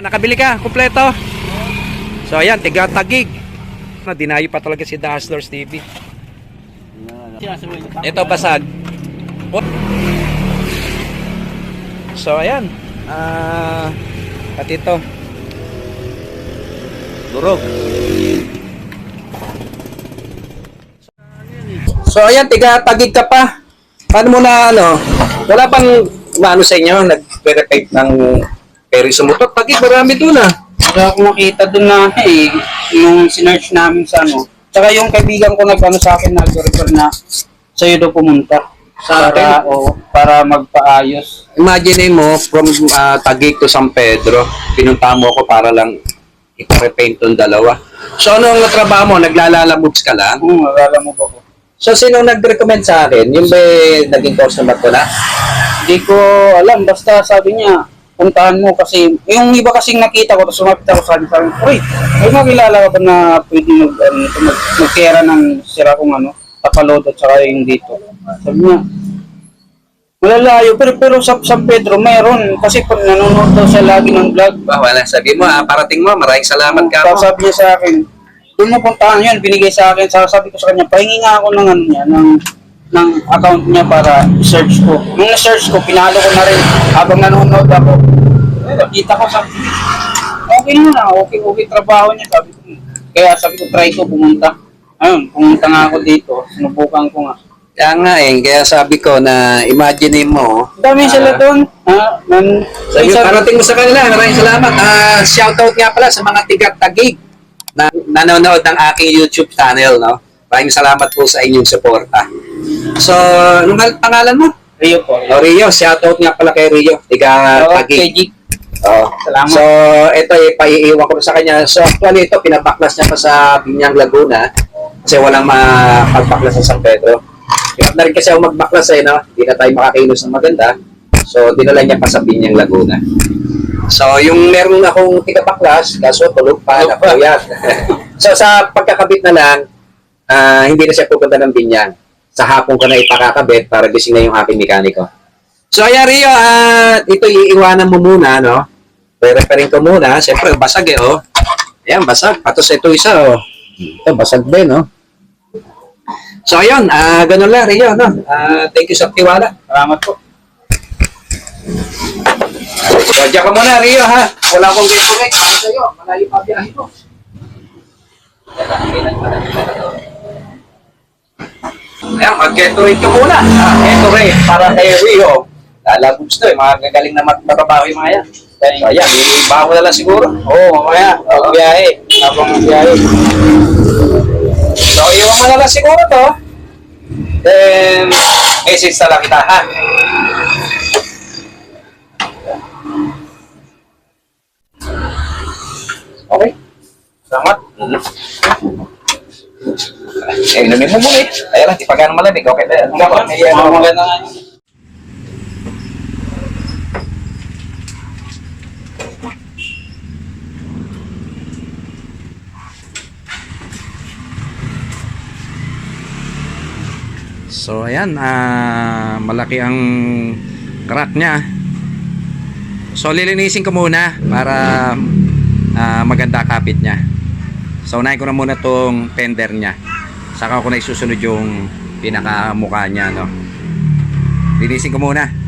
Nakabili ka, kumpleto. So ayan, tiga tagig. Na dinayo pa talaga si The TV. Ito basag. So ayan. Ah, pati ito. Durog. So ayan, tiga tagig ka pa. Paano mo na ano? Wala pang maano sa inyo, nag-verify ng peri sa motor. Tagig, marami doon ah. Wala akong makita dun na eh, yung sinerch namin sa ano. Tsaka yung kaibigan ko nag-ano sa akin, nag-refer na sa'yo daw pumunta. Sa para, o, para magpaayos. Imagine mo, from uh, Taguig to San Pedro, pinunta mo ako para lang iparepaint tong dalawa. So ano ang trabaho mo? Naglalalamods ka lang? Oo, alala mo ba ko? So sino nag-recommend sa akin? Yung ba naging customer ko na? Hindi ko alam, basta sabi niya, puntahan mo kasi, yung iba kasing nakita ko, tapos sumapit ako sa kanya, sabi ko, Uy, may makilala ka ba na pwede mag, ano, mag, magkera ng sira kong ano, tapaload at saka yung dito. Sabi niya, malalayo, pero, pero sa San Pedro, meron. Kasi pag nanonood daw siya lagi ng vlog, Ba, wala. Sabi mo, ah, parating mo, maraming salamat ka tapos sabi niya sa akin, doon mo puntahan yun, binigay sa akin, sa- sabi ko sa kanya, pahingi nga ako ng ano niya, ng ng account niya para search ko. Nung na-search ko, pinalo ko na rin habang nanonood ako. Nakita ko ko, okay na na, okay, okay trabaho niya, sabi ko. Kaya sabi ko, try ko pumunta. Ayun, pumunta nga ako dito, sinubukan ko nga. Kaya nga eh, kaya sabi ko na imagine mo, dami sila doon. Ha? Nan, Sabi, sabi, parating mo sa kanila, maraming salamat. Ah, shoutout nga pala sa mga tigat-tagig na nanonood ng aking YouTube channel, no? Maraming salamat po sa inyong suporta. So, anong pang- pangalan mo? Rio po. O, Rio, shoutout nga pala kay Rio, tiga-tagig. Jig. Oh. Salamat. So, ito eh, paiiwan ko sa kanya. So, actually, ito, pinabaklas niya pa sa Binyang Laguna kasi walang mapagbaklas sa San Pedro. Hirap na rin kasi ako magbaklas eh, no? Hindi na tayo makakainos ng maganda. So, dinala niya pa sa Binyang Laguna. So, yung meron akong tigabaklas, kaso Tulog pa. napuyat. so, sa pagkakabit na lang, ah, hindi na siya pupunta ng Binyang. Sa hapon ko na ipakakabit para gising na yung aking mekaniko. So, ayan Rio, at ito iiwanan mo muna, no? Re-referring ko muna. Siyempre, basag eh, oh. Ayan, basag. Patos ito isa, oh. Ito, basag din, oh. So, ayun, ah, ganun lang, Rio, no? Ah, thank you sa tiwala. Salamat po. So, diyan ka muna, Rio, ha? Wala akong gusto, guys. Para sa'yo, malayo pa biyahe ko. Ayan, mag-gatorade ka muna. Ah, gatorade para kay Rio. Lalabos to, eh. Mga gagaling na matabaho yung mga yan. So, ayan, iiba ko na lang siguro. Oo, mamaya. Habang biyahe. Habang biyahe. So, iwan mo na lang siguro to. Then, message na lang kita, ha? Okay. Salamat. Eh, inumin mo muna eh. Kaya lang, di pa ganun malamig. Okay na yan. Mga mga maganda nga yun. So ayan, ah, malaki ang crack niya. So lilinisin ko muna para ah, maganda kapit niya. So unahin ko na muna tong tender niya. Saka ko na isusunod yung pinakamukha niya, no. Linisin ko muna.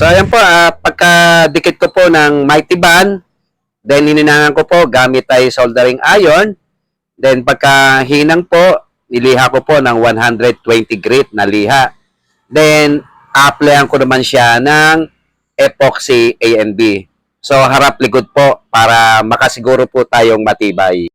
So ayan po, ah, pagka-dikit ko po ng mighty band, then hininangan ko po gamit ay soldering iron. Then pagka hinang po, niliha ko po ng 120 grit na liha. Then applyan ko naman siya ng epoxy A and B. So harap likod po para makasiguro po tayong matibay.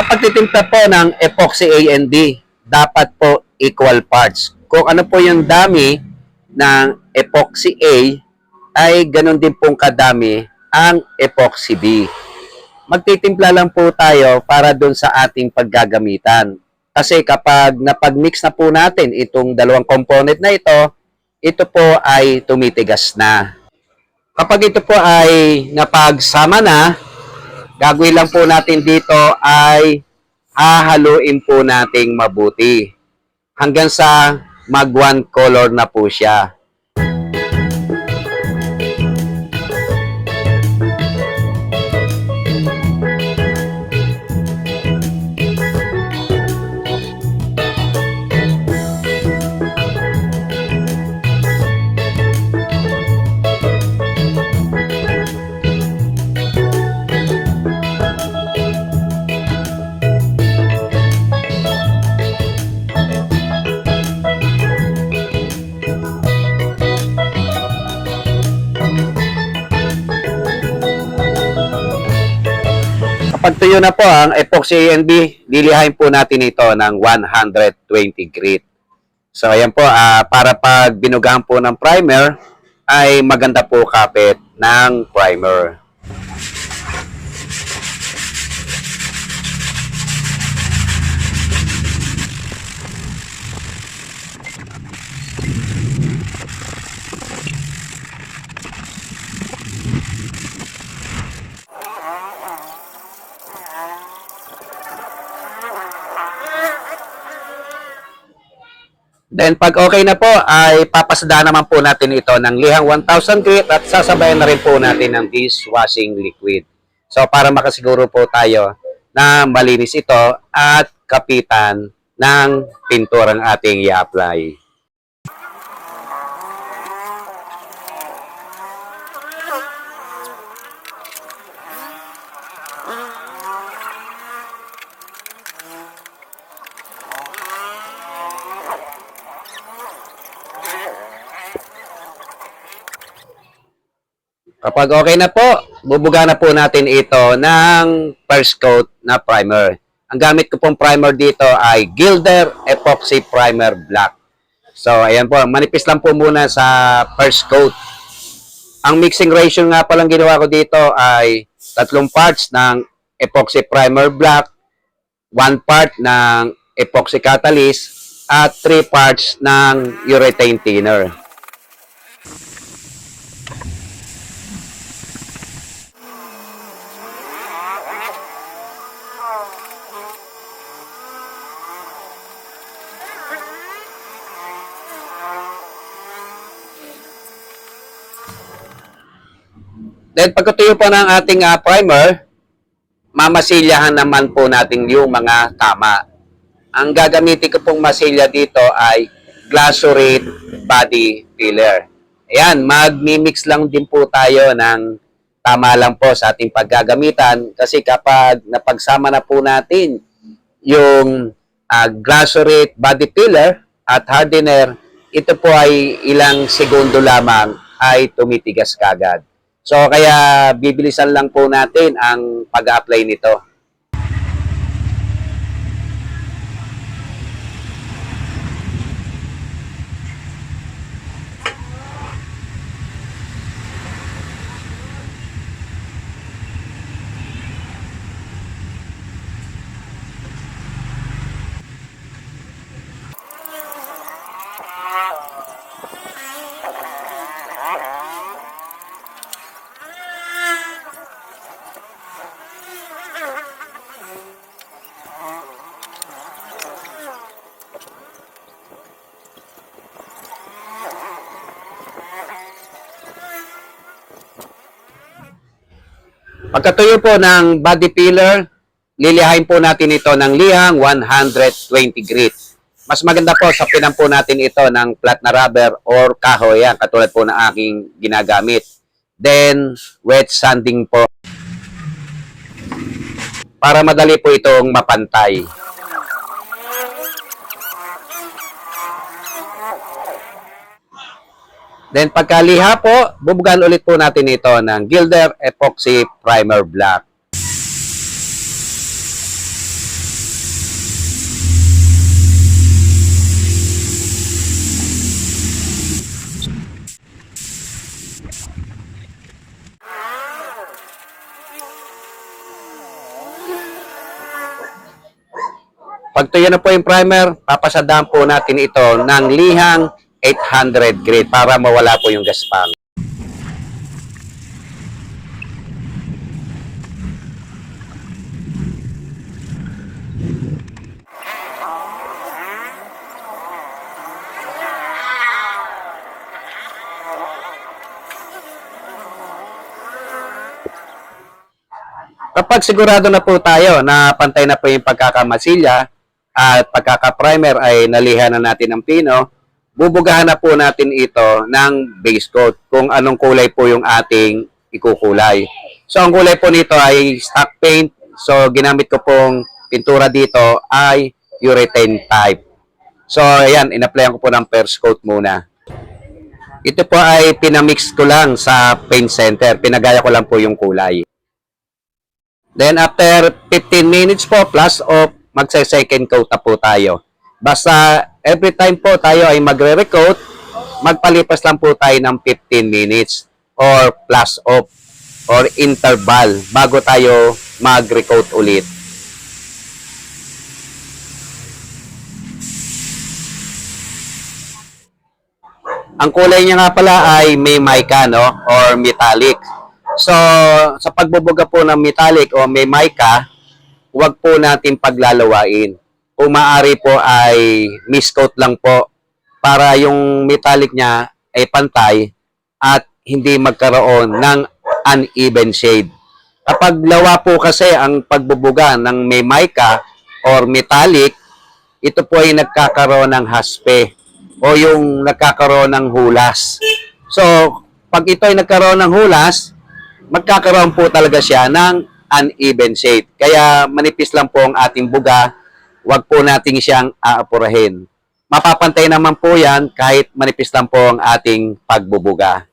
Sa pagtitimpla po ng epoxy A and B, dapat po equal parts. Kung ano po yung dami ng epoxy A, ay ganun din pong kadami ang epoxy B. Magtitimpla lang po tayo para doon sa ating paggagamitan. Kasi kapag napag-mix na po natin itong dalawang component na ito, ito po ay tumitigas na. Kapag ito po ay napagsama na, gagawin lang po natin dito ay hahaluin po nating mabuti hanggang sa mag one color na po siya. Tuyo na po ang epoxy A and B, lilihain po natin ito ng 120 grit. So ayan po, ah, para pag binugahan po ng primer, ay maganda po kapit ng primer. Then pag okay na po, ay papasada naman po natin ito ng lihang 1,000 grit at sasabayan na rin po natin ng dishwashing liquid. So para makasiguro po tayo na malinis ito at kapitan ng pinturang ating i-apply. Kapag okay na po, bubuga na po natin ito ng first coat na primer. Ang gamit ko pong primer dito ay Gilder Epoxy Primer Black. So, ayan po, manipis lang po muna sa first coat. Ang mixing ratio nga palang ginawa ko dito ay tatlong parts ng epoxy primer black, one part ng epoxy catalyst, at three parts ng urethane thinner. Then pagkatuyo po ng ating ah, primer, mamasilyahan naman po natin yung mga tama. Ang gagamitin ko pong masilya dito ay Glassurate Body Filler. Ayan, magmi-mix lang din po tayo ng tama lang po sa ating paggagamitan kasi kapag napagsama na po natin yung uh, Glassurate Body Filler at Hardener, ito po ay ilang segundo lamang ay tumitigas kagad. So kaya bibilisan lang po natin ang pag-apply nito. Pagkatuyo po ng body filler, lilihain po natin ito ng lihang 120 grit. Mas maganda po sa pinan po natin ito ng flat na rubber or kahoy yan, katulad po ng aking ginagamit. Then, wet sanding po. Para madali po itong mapantay. Then pagkaliha po, bubugan ulit po natin ito ng Gilder Epoxy Primer Black. Pag tuyo na po yung primer, papasadahan po natin ito ng lihang 800 grit para mawala po yung gaspang. Kapag sigurado na po tayo na pantay na po yung pagkakamasilya at pagkaka-primer ay nalihan na natin ng pino, bubugahan na po natin ito ng base coat kung anong kulay po yung ating ikukulay. So, ang kulay po nito ay stock paint. So, ginamit ko pong pintura dito ay urethane type. So, ayan, in-applyan ko po ng first coat muna. Ito po ay pinamix ko lang sa paint center. Pinagaya ko lang po yung kulay. Then after 15 minutes po plus of magse-second coat na po tayo. Basta every time po tayo ay magre-recoat, magpalipas lang po tayo ng 15 minutes or plus of or interval bago tayo mag-recoat ulit. Ang kulay niya nga pala ay may mica, no? Or metallic. So, sa pagbubuga po ng metallic o may mica, huwag po natin paglalawain. Kung maaari po ay miscoat lang po para yung metallic niya ay pantay at hindi magkaroon ng uneven shade. Kapag lawa po kasi ang pagbubuga ng may mica or metallic, ito po ay nagkakaroon ng haspe o yung nagkakaroon ng hulas. So, pag ito ay nagkaroon ng hulas, magkakaroon po talaga siya ng uneven shade. Kaya manipis lang po ang ating buga, wag po nating siyang aapurahin. Mapapantay naman po yan kahit manipis lang po ang ating pagbubuga.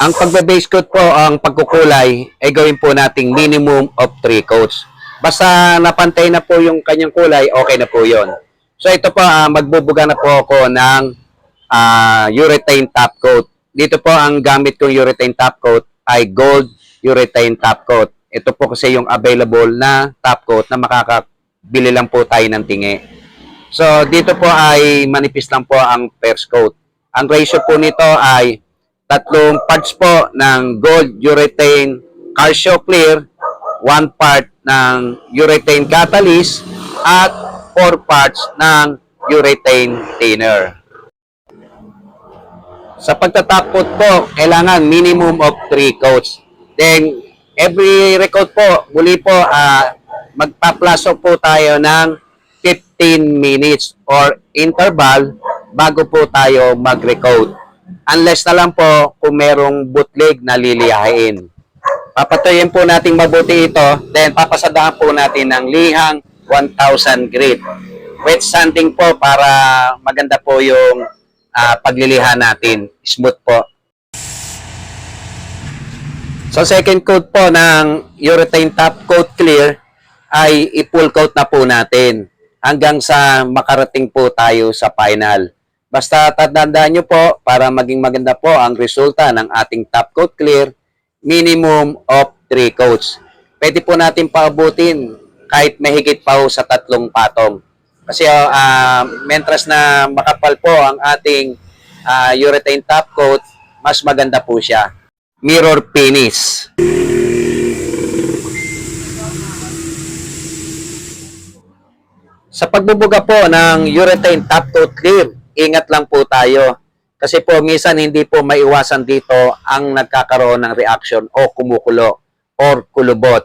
Ang pagbe-base coat po, ang pagkukulay, ay gawin po nating minimum of 3 coats. Basta napantay na po yung kanyang kulay, okay na po yon. So ito po, ah, magbubuga na po ako ng ah, urethane top coat. Dito po ang gamit kong urethane top coat ay gold urethane top coat. Ito po kasi yung available na top coat na makakabili lang po tayo ng tingi. So dito po ay manipis lang po ang first coat. Ang ratio po nito ay tatlong parts po ng gold urethane Calcio Clear, one part ng urethane catalyst, at four parts ng urethane thinner. Sa pagtatapot po, kailangan minimum of 3 coats. Then, every recoat po, muli po, ah magpaplaso po tayo ng 15 minutes or interval bago po tayo mag-recoat. Unless na lang po kung merong bootleg na liliyahin. Papatuyin po nating mabuti ito, then papasadahan po natin ng lihang 1,000 grit. Wet sanding po para maganda po yung ah, paglilihan natin. Smooth po. So second coat po ng urethane top coat clear ay i-full coat na po natin hanggang sa makarating po tayo sa final. Basta tatandaan nyo po para maging maganda po ang resulta ng ating top coat clear, minimum of 3 coats. Pwede po natin paabutin kahit mahigit pa sa tatlong patong. Kasi uh, mentras na makapal po ang ating ah, urethane top coat, mas maganda po siya. Mirror finish. Sa pagbubuga po ng urethane top coat clear, ingat lang po tayo. Kasi po minsan hindi po maiwasan dito ang nagkakaroon ng reaction o kumukulo or kulubot.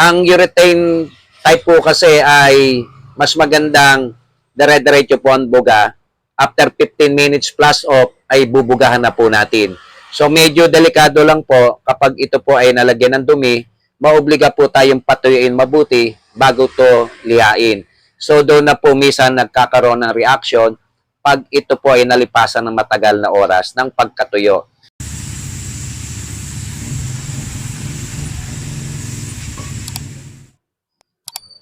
Ang urethane type po kasi ay mas magandang dire-diretso po ang buga. After 15 minutes plus off ay bubugahan na po natin. So medyo delikado lang po kapag ito po ay nalagyan ng dumi, maobliga po tayong patuyuin mabuti bago to lihain. So doon na po minsan nagkakaroon ng reaction pag ito po ay nalipasan ng matagal na oras ng pagkatuyo.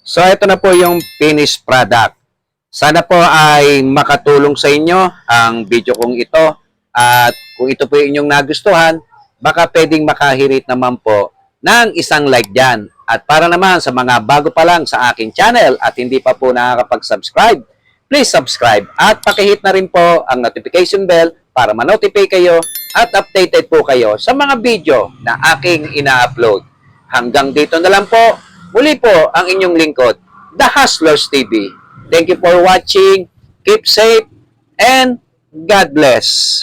So ito na po yung finished product. Sana po ay makatulong sa inyo ang video kong ito at kung ito po yung inyong nagustuhan, baka pwedeng makahirit naman po ng isang like dyan. At para naman sa mga bago pa lang sa aking channel at hindi pa po nakakapag-subscribe, please subscribe at pakihit na rin po ang notification bell para ma-notify kayo at updated po kayo sa mga video na aking ina-upload. Hanggang dito na lang po, muli po ang inyong lingkod, The Hustlers TV. Thank you for watching, keep safe, and God bless.